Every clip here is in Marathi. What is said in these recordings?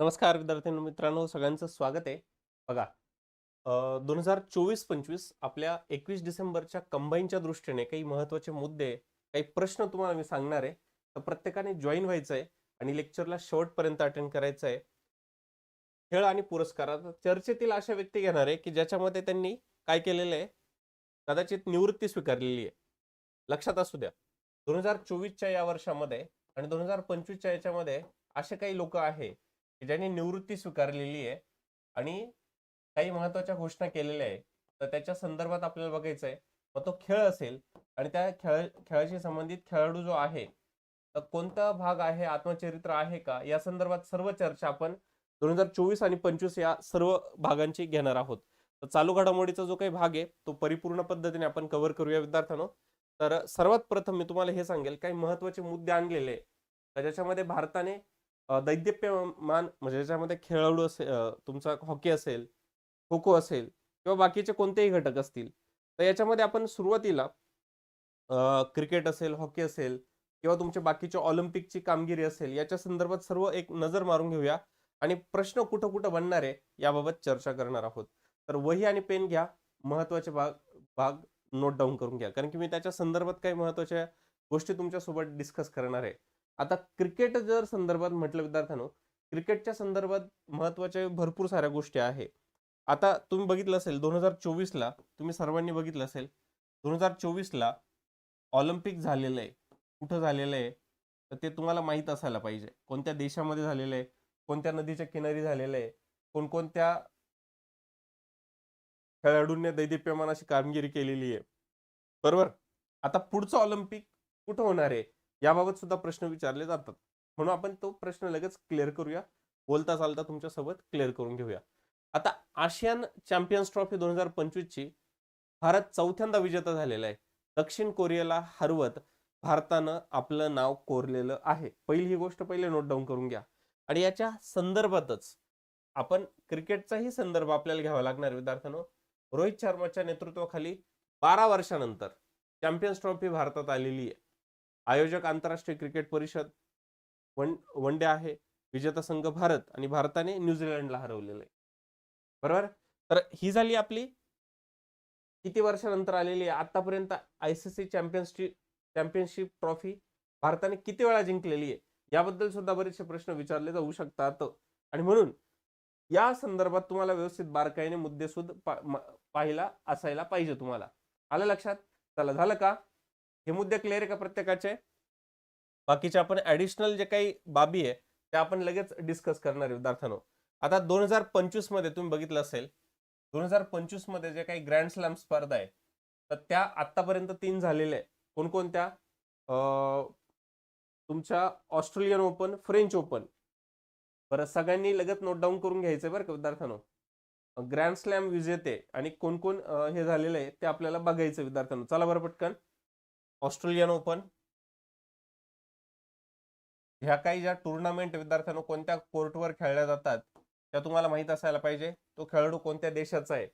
नमस्कार विद्यार्थी मित्रांनो सगळ्यांचं स्वागत आहे. बघा दोन हजार चोवीस पंचवीस आपल्या एकवीस डिसेंबरच्या कंबाईनच्या दृष्टीने काही महत्त्वाचे मुद्दे काही प्रश्न तुम्हाला मी सांगणार आहे. तर प्रत्येकाने जॉईन व्हायचं आहे आणि लेक्चरला शेवटपर्यंत अटेंड करायचं आहे. खेळ आणि पुरस्कारात चर्चेतील अशा व्यक्ती घेणार आहे की ज्याच्यामध्ये त्यांनी काय केलेलं आहे? कदाचित निवृत्ती स्वीकारलेली आहे. लक्षात असू द्या. दोन हजार चोवीसच्या या वर्षामध्ये आणि दोन हजार पंचवीसच्या याच्यामध्ये असे काही लोक आहे की ज्यांनी निवृत्ती स्वीकारलेली आहे आणि काही महत्त्वाच्या घोषणा केलेल्या आहे तर त्याच्या संदर्भात आपल्याला बघायचं आहे मग तो खेळ असेल आणि त्या खेळ खेळाशी संबंधित खेळाडू जो आहे तर कोणता भाग आहे आत्मचरित्र आहे का या संदर्भात सर्व चर्चा आपण दोन हजार चोवीस आणि पंचवीस या सर्व भागांची घेणार आहोत. तर चालू घडामोडीचा जो काही भाग आहे तो परिपूर्ण पद्धतीने आपण कव्हर करूया विद्यार्थ्यांनो. तर सर्वात प्रथम मी तुम्हाला हे सांगेल काही महत्त्वाचे मुद्दे आणलेले आहे ज्याच्यामध्ये भारताने दैद्यप्यमान म्हणजे ज्याच्यामध्ये खेळाडू असेल तुमचा हॉकी असेल खो खो असेल किंवा बाकीचे कोणतेही घटक असतील तर याच्यामध्ये आपण सुरुवातीला क्रिकेट असेल हॉकी असेल किंवा तुमच्या बाकीच्या ऑलिम्पिकची कामगिरी असेल याच्या संदर्भात सर्व एक नजर मारून घेऊया आणि प्रश्न कुठं कुठं बनणार आहे याबाबत चर्चा करणार आहोत. तर वही आणि पेन घ्या महत्त्वाचे भाग भाग नोट डाऊन करून घ्या. कारण की मी त्याच्या संदर्भात काही महत्त्वाच्या गोष्टी तुमच्यासोबत डिस्कस करणार आहे. आता क्रिकेट जर संदर्भात म्हटलं विद्यार्थ्यांनो क्रिकेटच्या संदर्भात महत्त्वाच्या भरपूर साऱ्या गोष्टी आहे. आता तुम्ही बघितलं असेल दोन हजार चोवीसला तुम्ही सर्वांनी बघितलं असेल दोन हजार चोवीसला ऑलिम्पिक झालेलं आहे. कुठं झालेलं आहे? तर ते तुम्हाला माहीत असायला पाहिजे. कोणत्या देशामध्ये झालेलं आहे? कोणत्या नदीच्या किनारी झालेलं आहे? कोणकोणत्या खेळाडूंनी दैदिप्यमान अशी कामगिरी केलेली आहे? बरोबर? आता पुढचं ऑलिम्पिक कुठं होणार आहे? याबाबत सुद्धा प्रश्न विचारले जातात. म्हणून आपण तो प्रश्न लगेच क्लिअर करूया. बोलता चालता तुमच्यासोबत क्लिअर करून घेऊया. आता आशियन चॅम्पियन्स ट्रॉफी दोन हजार पंचवीसची भारत चौथ्यांदा विजेता झालेला आहे. दक्षिण कोरियाला हरवत भारतानं आपलं नाव कोरलेलं आहे. पहिली ही गोष्ट पहिले नोट डाऊन करून घ्या. आणि याच्या संदर्भातच आपण क्रिकेटचाही संदर्भ आपल्याला घ्यावा लागणार विद्यार्थ्यांनो. रोहित शर्माच्या नेतृत्वाखाली बारा वर्षानंतर चॅम्पियन्स ट्रॉफी भारतात आलेली आहे. आयोजक आंतरराष्ट्रीय क्रिकेट परिषद वन वन डे आहे विजेता संघ भारत आणि भारताने न्यूझीलंडला हरवलेलं आहे. बरोबर? तर ही झाली आपली किती वर्षानंतर आलेली आहे? आतापर्यंत आय सी सी चॅम्पियन्सची चॅम्पियनशिप ट्रॉफी भारताने किती वेळा जिंकलेली आहे? याबद्दल सुद्धा बरेचसे प्रश्न विचारले जाऊ शकतात. आणि म्हणून या संदर्भात तुम्हाला व्यवस्थित बारकाईने मुद्दे सुद्धा पाहिला असायला पाहिजे तुम्हाला. आलं लक्षात? चला झालं का? हे मुद्दे क्लिअर आहे का प्रत्येकाचे? बाकीचे आपण ऍडिशनल जे काही बाबी आहे त्या आपण लगेच डिस्कस करणार आहे विद्यार्थ्यांनो. आता दोन हजार पंचवीसमध्ये तुम्ही बघितलं असेल दोन हजार पंचवीसमध्ये जे काही ग्रँड स्लॅम स्पर्धा आहे तर त्या आतापर्यंत तीन झालेल्या आहे कोणकोणत्या? तुमच्या ऑस्ट्रेलियन ओपन फ्रेंच ओपन. बरं सगळ्यांनी लगेच नोट डाऊन करून घ्यायचंय बरं का विद्यार्थ्यांनो. ग्रँड स्लॅम विजेते आणि कोण कोण हे झालेलं आहे ते आपल्याला बघायचं विद्यार्थ्यांनो. चला बरं पटकन. Australian open. ह्या काही ज्या टुर्नामेंट विद्यार्थ्यांना कोणत्या कोर्टवर खेळल्या जातात त्या तुम्हाला माहीत असायला पाहिजे. तो खेळाडू कोणत्या देशाचा आहे?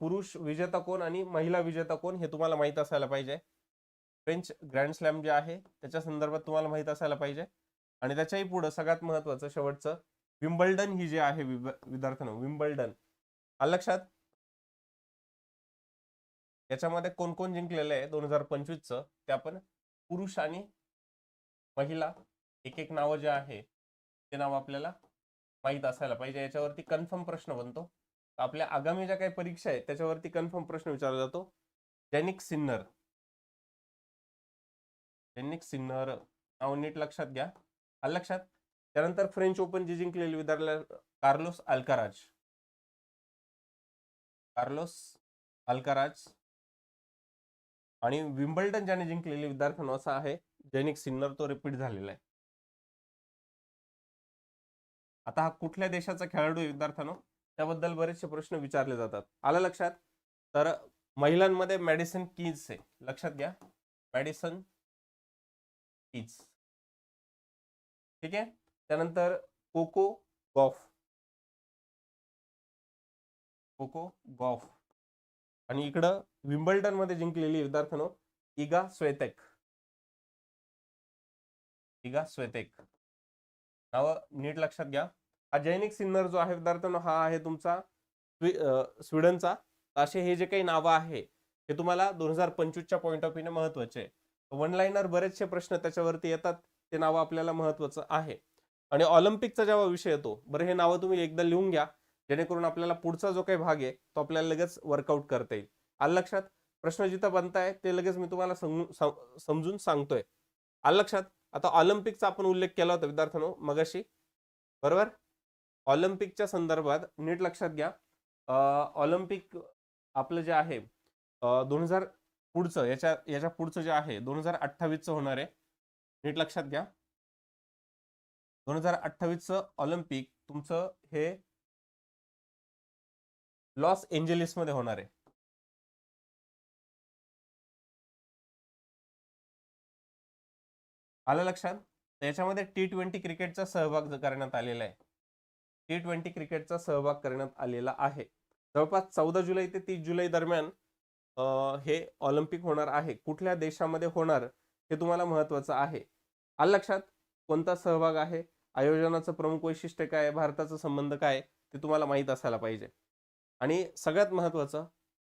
पुरुष विजेता कोण आणि महिला विजेता कोण हे तुम्हाला माहीत असायला पाहिजे. फ्रेंच ग्रँड स्लॅम जे आहे त्याच्या संदर्भात तुम्हाला माहीत असायला पाहिजे. आणि त्याच्याही पुढं सगळ्यात महत्वाचं शेवटचं विम्बल्डन ही जे आहे विद्यार्थ्यांना विम्बल्डन आलं लक्षात? याच्यामध्ये कोण कोण जिंकलेलं आहे दोन हजार पंचवीसचं ते आपण पुरुष आणि महिला एक एक नावं जे आहे ते नाव आपल्याला माहीत असायला पाहिजे. याच्यावरती कन्फर्म प्रश्न बनतो. आपल्या आगामी ज्या काही परीक्षा आहेत त्याच्यावरती कन्फर्म प्रश्न विचारला जातो. Jannik Sinner. जेनिक सिन्नर नाव नीट लक्षात घ्या. आलं लक्षात. त्यानंतर फ्रेंच ओपन जी जिंकलेली विद्यार्थ्याला कार्लोस अल्काराज. Carlos Alcaraz. आणि विम्बल्डन ज्याने जिंकलेली विद्यार्थ्यांना असा आहे जैनिक सिन्नर तो रिपीट झालेला आहे. आता हा कुठल्या देशाचा खेळाडू आहे विद्यार्थ्यांनो? त्याबद्दल बरेचसे प्रश्न विचारले जातात. आलं लक्षात? तर महिलांमध्ये मॅडिसन कीज आहे. लक्षात घ्या. Madison Keys. ठीक आहे? त्यानंतर कोको गॉफ. Coco Gauff. आणि इकडं विम्बल्डनमध्ये जिंकलेली विद्यार्थ्यांनो इगा स्वेतेक. इगा स्वेतेक. नाव नीट लक्षात घ्या. हा जैनिक सिन्नर जो आहे विद्यार्थ्यांनो हा आहे तुमचा स्वीडनचा. असे हे जे काही नावं आहे हे तुम्हाला दोन हजार पंचवीसच्या पॉईंट ऑफ व्ह्यूने महत्त्वाचे आहे. वन लाईनर बरेचसे प्रश्न त्याच्यावरती येतात ते नावं आपल्याला महत्वाचं आहे. आणि ऑलिम्पिकचा जेव्हा विषय येतो बरं हे नावं तुम्ही एकदा लिहून घ्या जेणेकरून आपल्याला पुढचा जो काही भाग आहे तो आपल्याला लगेच वर्कआउट करता येईल. आलं लक्षात? प्रश्न जिथं बनताय ते लगेच मी तुम्हाला समजून सम- समजून सांगतोय. आलं लक्षात? आता ऑलिम्पिकचा आपण उल्लेख केला होता विद्यार्थ्यांनो मगाशी. बरोबर? ऑलिम्पिकच्या संदर्भात नीट लक्षात घ्या. ऑलिम्पिक आपलं जे आहे दोन हजार पुढचं याच्या याच्या पुढचं जे आहे दोन हजार अठ्ठावीसचं होणार आहे. नीट लक्षात घ्या. दोन हजार अठ्ठावीसचं ऑलिम्पिक तुमचं हे लॉस एंजेलिसमध्ये होणार आहे. आलं लक्षात? त्याच्यामध्ये टी ट्वेंटी क्रिकेटचा सहभाग करण्यात आलेला आहे. टी ट्वेंटी क्रिकेटचा सहभाग करण्यात आलेला आहे. जवळपास चौदा जुलै ते तीस जुलै दरम्यान हे ऑलिम्पिक होणार आहे. कुठल्या देशामध्ये होणार हे तुम्हाला महत्वाचं आहे. आलं लक्षात? कोणता सहभाग आहे? आयोजनाचं प्रमुख वैशिष्ट्य काय भारताचा संबंध काय ते तुम्हाला माहीत असायला पाहिजे. आणि सगळ्यात महत्वाचं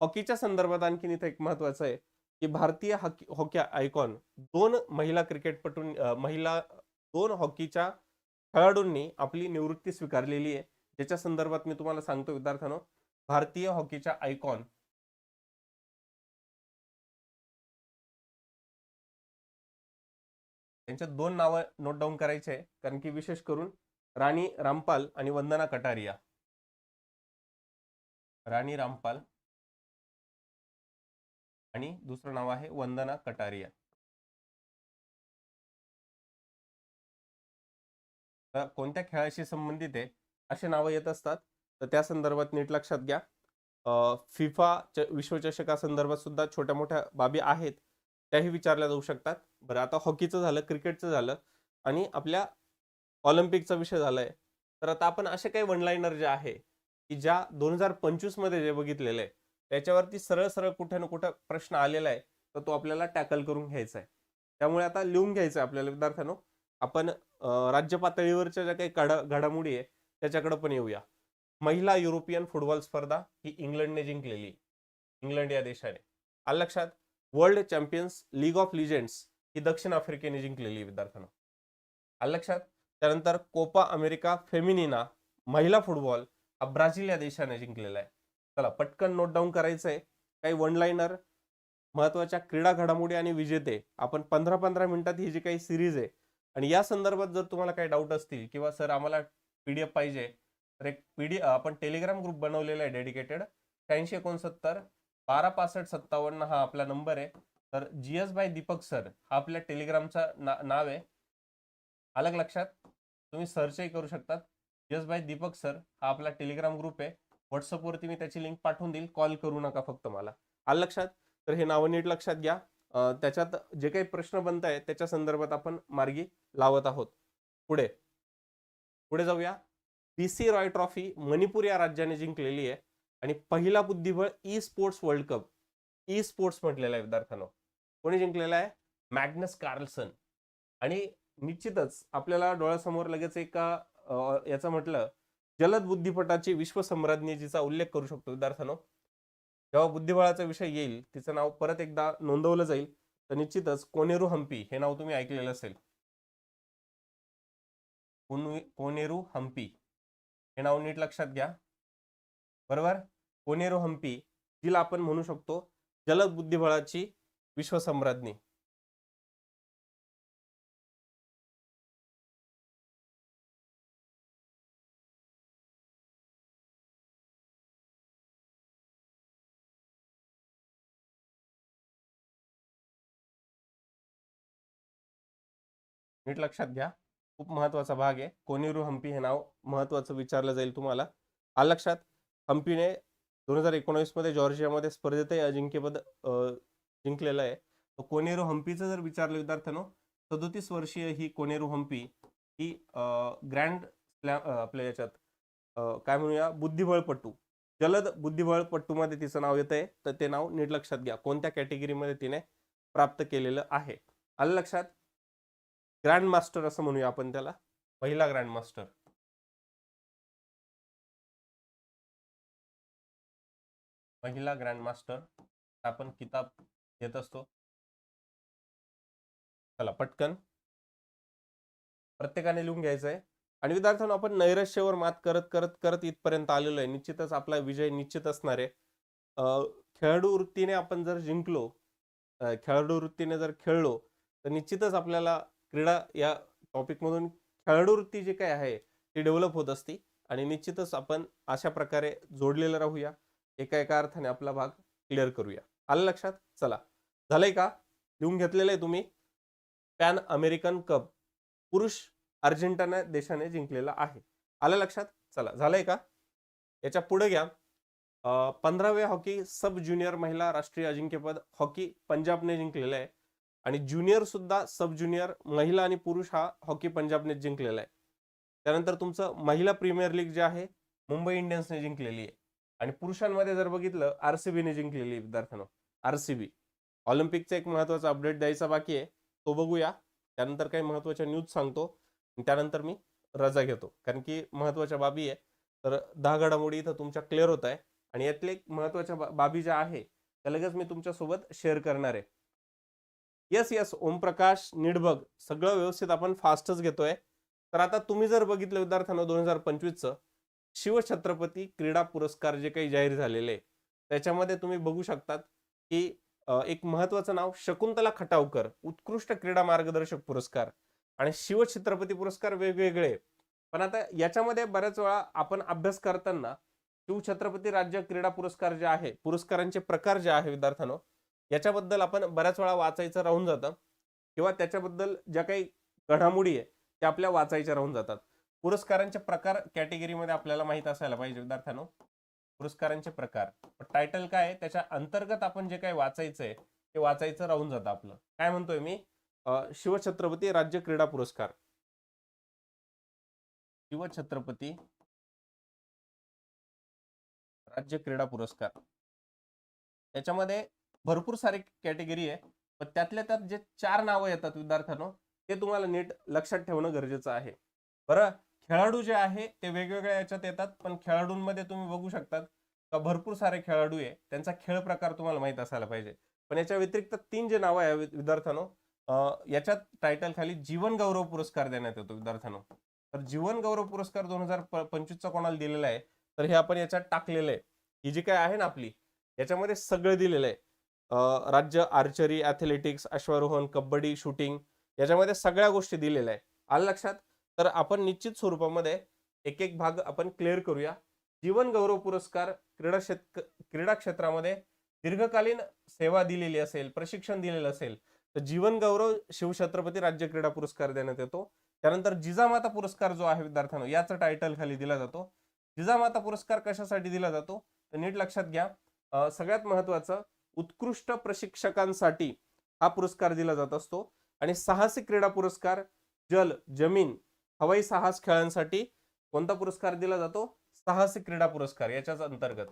हॉकीच्या संदर्भात आणखीन इथं एक महत्त्वाचं आहे. की भारतीय हॉकी हॉकी आयकॉन दोन महिला क्रिकेटपटू महिला दोन हॉकीच्या खेळाडूंनी आपली निवृत्ती स्वीकारलेली आहे. ज्याच्या संदर्भात मी तुम्हाला सांगतो विद्यार्थ्यांनो भारतीय हॉकीच्या आयकॉन त्यांच्या दोन नावं नोट डाऊन करायचे आहे कारण की विशेष करून राणी रामपाल आणि वंदना कटारिया. राणी रामपाल आणि दुसरं नाव आहे वंदना कटारिया. तर कोणत्या खेळाशी संबंधित आहे? असे नावं येत असतात. तर त्या संदर्भात नीट लक्षात घ्या. फिफा विश्वचषकासंदर्भात सुद्धा छोट्या मोठ्या बाबी आहेत. त्याही विचारल्या जाऊ शकतात. बरं आता हॉकीचं झालं क्रिकेटचं झालं आणि आपल्या ऑलिम्पिकचा विषय झालाय. तर आता आपण असे काही वनलायनर जे आहे की ज्या दोन हजार पंचवीसमध्ये जे बघितलेलं आहे त्याच्यावरती सरळ सरळ कुठे ना कुठं प्रश्न आलेला आहे तर तो आपल्याला टॅकल करून घ्यायचा आहे. त्यामुळे आता लिहून घ्यायचं आहे आपल्याला विद्यार्थ्यांनो. आपण राज्य पातळीवरच्या ज्या काही घडा घडामोडी आहे त्याच्याकडे पण येऊया. महिला युरोपियन फुटबॉल स्पर्धा ही इंग्लंडने जिंकलेली. इंग्लंड या देशाने. आलं लक्षात? World champions league of legends ही दक्षिण आफ्रिकेने जिंकलेली आहे विद्यार्थ्यांनो. आलं लक्षात? त्यानंतर कोपा अमेरिका फेमिनिना महिला फुटबॉल हा ब्राझील या देशाने जिंकलेला आहे. चला पटकन नोट डाऊन करायचं आहे काही वन लाईनर महत्त्वाच्या क्रीडा घडामोडी आणि विजेते. आपण पंधरा पंधरा मिनिटात ही जी काही सिरीज आहे आणि या संदर्भात जर तुम्हाला काही डाऊट असतील किंवा सर आम्हाला पीडीएफ पाहिजे तर एक पीडी आपण टेलिग्राम ग्रुप बनवलेला आहे डेडिकेटेड शहाऐंशी एकोणसत्तर बारा पासष्ट सत्तावन्न हा आपला नंबर आहे. तर G S by Deepak sir हा आपल्या टेलिग्रामचा ना नाव आहे. अलग लक्षात? तुम्ही सर्चही करू शकतात. G S by Deepak sir हा आपला टेलिग्राम ग्रुप आहे. व्हॉट्सअपवरती मी त्याची लिंक पाठवून देईल. कॉल करू नका फक्त मला. आलं लक्षात? तर हे नावं नीट लक्षात घ्या. त्याच्यात जे काही प्रश्न बनत आहेत त्याच्या संदर्भात आपण मार्गी लावत आहोत. पुढे. पुढे जाऊया. B C Roy trophy Manipur या राज्याने जिंकलेली आहे. आणि पहिला बुद्धिबळ e sports world cup e sports म्हटलेला आहे विद्यार्थ्यांनो. कोणी जिंकलेला आहे? Magnus Carlsen. आणि निश्चितच आपल्याला डोळ्यासमोर लगेच एक याचं म्हटलं जलद बुद्धिपटाची विश्वसम्राज्ञी जिचा उल्लेख करू शकतो विद्यार्थ्यांनो. जेव्हा बुद्धिबळाचा विषय येईल तिचं नाव परत एकदा नोंदवलं जाईल तर निश्चितच कोनेरू हम्पी हे नाव तुम्ही ऐकलेलं असेल. कोनेरू हम्पी हे नाव नीट लक्षात घ्या. बरोबर? कोनेरू हम्पी जिला आपण म्हणू शकतो जलद बुद्धिबळाची विश्वसम्राज्ञी नीट लक्षात घ्या. खूप महत्त्वाचा भाग आहे. कोनेरू हम्पी हे नाव महत्वाचं विचारलं जाईल तुम्हाला. आल लक्षात? हम्पीने दोन हजार एकोणावीसमध्ये जॉर्जियामध्ये स्पर्धेतही अजिंक्यपद जिंकलेलं आहे. तर कोनेरू हम्पीचं जर विचारलं विद्यार्थ्यांनो सदोतीस वर्षीय ही कोनेरू हम्पी ही ग्रँड स्लॅम आपल्या याच्यात काय म्हणूया? बुद्धिबळपटू. जलद बुद्धिबळपट्टूमध्ये तिचं नाव येतं आहे तर ते नाव नीट लक्षात घ्या. कोणत्या कॅटेगरीमध्ये तिने प्राप्त केलेलं आहे? आलं लक्षात? ग्रँड मास्टर असं म्हणूया आपण त्याला. पहिला ग्रँड मास्टर पहिला ग्रँड मास्टर आपण किताब घेत असतो. चला पटकन. प्रत्येकाने लिहून घ्यायचं आहे आणि विद्यार्थ्यांना आपण नैराश्यावर मात करत करत करत इथपर्यंत आलेलो आहे. निश्चितच आपला विजय निश्चित असणार आहे. खेळाडू वृत्तीने आपण जर जिंकलो खेळाडू वृत्तीने जर खेळलो तर निश्चितच आपल्याला क्रीडा या टॉपिकमधून खेळाडूवृत्ती जी काय आहे ती डेव्हलप होत असती. आणि निश्चितच आपण अशा प्रकारे जोडलेलं राहूया. एका एका अर्थाने आपला भाग क्लिअर करूया. आलं लक्षात? चला. झालंय का? लिहून घेतलेलं आहे तुम्ही. पॅन अमेरिकन कप पुरुष अर्जेंटिना देशाने जिंकलेला आहे. आलं लक्षात? चला. झालंय का? याच्यापुढे घ्या. पंधराव्या हॉकी सब ज्युनियर महिला राष्ट्रीय अजिंक्यपद हॉकी पंजाबने जिंकलेलं आहे. आणि ज्युनियर सुद्धा सब ज्युनियर महिला आणि पुरुष हा हॉकी पंजाबने जिंकलेला आहे. त्यानंतर तुमचं महिला प्रीमियर लीग जे आहे मुंबई इंडियन्सने जिंकलेली आहे. आणि पुरुषांमध्ये जर बघितलं आरसीबीने जिंकलेली आहे विद्यार्थ्यांनो. बी ऑलिम्पिकचा एक महत्त्वाचा अपडेट द्यायचा बाकी आहे. तो बघूया. त्यानंतर काही महत्त्वाच्या न्यूज सांगतो. त्यानंतर मी रजा घेतो. कारण की महत्त्वाच्या बाबी आहे. तर दहा घडामोडी इथं तुमच्या क्लिअर होत आहे. आणि यातले एक महत्त्वाच्या बाबी ज्या आहे त्या लगेच मी तुमच्यासोबत शेअर करणार आहे. येस येस ओमप्रकाश निडबग सगळं व्यवस्थित आपण फास्टच घेतोय. तर आता तुम्ही जर बघितलं विद्यार्थ्यांना दोन हजार पंचवीसचं शिवछत्रपती क्रीडा पुरस्कार जे काही जाहीर झालेले त्याच्यामध्ये तुम्ही बघू शकतात की एक महत्वाचं नाव शकुंतला खटावकर उत्कृष्ट क्रीडा मार्गदर्शक पुरस्कार आणि शिवछत्रपती पुरस्कार वेगवेगळे पण आता याच्यामध्ये बऱ्याच वेळा आपण अभ्यास करताना शिवछत्रपती राज्य क्रीडा पुरस्कार जे आहे पुरस्कारांचे प्रकार जे आहे विद्यार्थ्यांनो याच्याबद्दल आपण बऱ्याच वेळा वाचायचं राहून जातं. किंवा त्याच्याबद्दल ज्या काही घडामोडी आहे त्या आपल्या वाचायच्या राहून जातात. पुरस्कारांचे प्रकार कॅटेगरीमध्ये आपल्याला माहीत असायला पाहिजे विद्यार्थ्यांनो. पुरस्कारांचे प्रकार. टायटल काय आहे? त्याच्या अंतर्गत आपण जे काही वाचायचंय ते वाचायचं राहून जातं आपलं. काय म्हणतोय मी? शिवछत्रपती राज्य क्रीडा पुरस्कार. शिवछत्रपती राज्य क्रीडा पुरस्कार. याच्यामध्ये भरपूर सारे कॅटेगरी आहे. पण त्यातल्या त्यात जे चार नावं येतात विद्यार्थ्यांनो ते तुम्हाला नीट लक्षात ठेवणं गरजेचं आहे. बरं खेळाडू जे आहे ते वेगवेगळ्या याच्यात येतात पण खेळाडूंमध्ये तुम्ही बघू शकतात का भरपूर सारे खेळाडू आहे त्यांचा खेळ प्रकार तुम्हाला माहीत असायला पाहिजे. पण याच्या व्यतिरिक्त तीन जे नावं आहे विद्यार्थ्यांनो याच्यात टायटल खाली जीवन गौरव पुरस्कार देण्यात येतो विद्यार्थ्यांनो. तर जीवन गौरव पुरस्कार दोन हजार पंचवीसचा कोणाला दिलेला आहे तर हे आपण याच्यात टाकलेलं आहे. ही जी काय आहे ना आपली याच्यामध्ये सगळं दिलेलं आहे. राज्य आर्चरी ॲथलेटिक्स अश्वारोहण कबड्डी शूटिंग याच्यामध्ये सगळ्या गोष्टी दिलेल्या आहे आलं लक्षात? तर आपण निश्चित स्वरूपामध्ये एक एक भाग आपण क्लिअर करूया. जीवन गौरव पुरस्कार क्रीडा क्षेत्र क्रीडा क्षेत्रामध्ये दीर्घकालीन सेवा दिलेली असेल प्रशिक्षण दिलेलं असेल तर जीवन गौरव शिवछत्रपती राज्य क्रीडा पुरस्कार देण्यात येतो. त्यानंतर जिजामाता पुरस्कार जो आहे विद्यार्थ्यांनो याचा टायटल खाली दिला जातो. जिजामाता पुरस्कार कशासाठी दिला जातो? तर नीट लक्षात घ्या. सगळ्यात महत्वाचं उत्कृष्ट प्रशिक्षकांसाठी हा पुरस्कार दिला जात असतो. आणि साहसी क्रीडा पुरस्कार जल जमीन हवाई साहस खेळांसाठी कोणता पुरस्कार दिला जातो? साहसी क्रीडा पुरस्कार याच्याच अंतर्गत.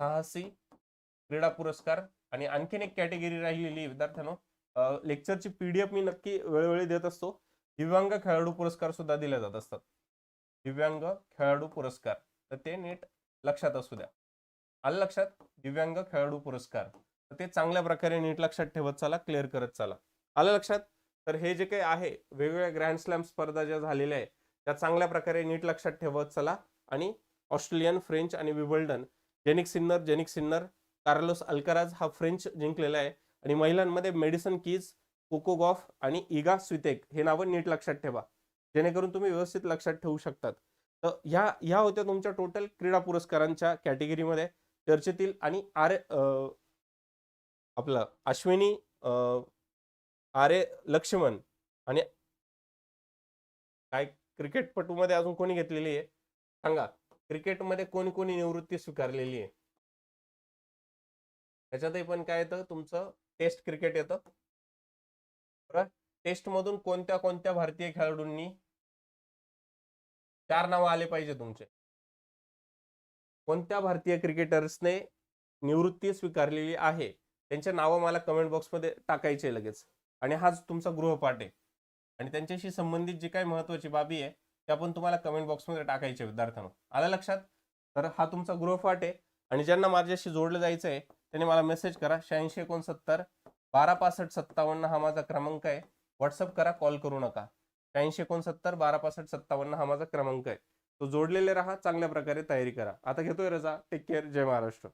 साहसी क्रीडा पुरस्कार आणि आणखीन एक कॅटेगरी राहिलेली विद्यार्थ्यांनो. लेक्चरची पीडीएफ मी नक्की वेळोवेळी देत असतो. दिव्यांग खेळाडू पुरस्कार सुद्धा दिले जात असतात. दिव्यांग खेळाडू पुरस्कार. तर ते नीट लक्षात असू द्या. आलं लक्षात? दिव्यांग खेळाडू पुरस्कार. तर ते चांगल्या प्रकारे नीट लक्षात ठेवत चला क्लिअर करत चला. आलं लक्षात? तर हे जे काही आहे वेगवेगळ्या ग्रँड स्लॅम स्पर्धा ज्या झालेल्या आहेत त्या चांगल्या प्रकारे नीट लक्षात ठेवत चला आणि ऑस्ट्रेलियन फ्रेंच आणि Wimbledon Jannik Sinner Jannik Sinner Carlos Alcaraz हा फ्रेंच जिंकलेला आहे आणि महिलांमध्ये मेडिसन कीज कोको गॉफ आणि इगा स्वितेक हे नावं नीट लक्षात ठेवा. जेणेकरून तुम्ही व्यवस्थित लक्षात ठेवू शकतात. तर ह्या ह्या होत्या तुमच्या टोटल क्रीडा पुरस्कारांच्या कॅटेगरीमध्ये चर्चेतील आणि आर आपलं अश्विनी आर्य लक्ष्मण आणि काय क्रिकेटपटूमध्ये अजून कोणी घेतलेली आहे? सांगा. क्रिकेटमध्ये कोणी कोणी निवृत्ती स्वीकारलेली आहे? त्याच्यातही पण काय येतं? तुमचं टेस्ट क्रिकेट येतं. बरं. टेस्ट मधून कोणत्या कोणत्या भारतीय खेळाडूंनी चार नावं आले पाहिजे तुमचे? कोणत्या भारतीय क्रिकेटर्सने निवृत्ती स्वीकारलेली आहे? त्यांचे नावं मला कमेंट बॉक्समध्ये टाकायचे लगेच. आणि हाच तुमचा गृहपाठ आहे. आणि त्यांच्याशी संबंधित जी काही महत्त्वाची बाबी आहे त्या पण तुम्हाला कमेंट बॉक्समध्ये टाकायचे विद्यार्थ्यांना. आलं लक्षात? तर हा तुमचा गृहपाठ आहे. आणि ज्यांना माझ्याशी जोडलं जायचं आहे त्यांनी मला मेसेज करा. शहाऐंशी एकोणसत्तर बारा पासष्ट सत्तावन्न हा माझा क्रमांक आहे. व्हॉट्सअप करा कॉल करू नका. शहाऐंशी एकोणसत्तर बारा पासष्ट सत्तावन्न हा माझा क्रमांक आहे. तो जोडलेले राहा चांगल्या प्रकारे तयारी करा. आता घेतोय रजा. टेक केअर जय महाराष्ट्र.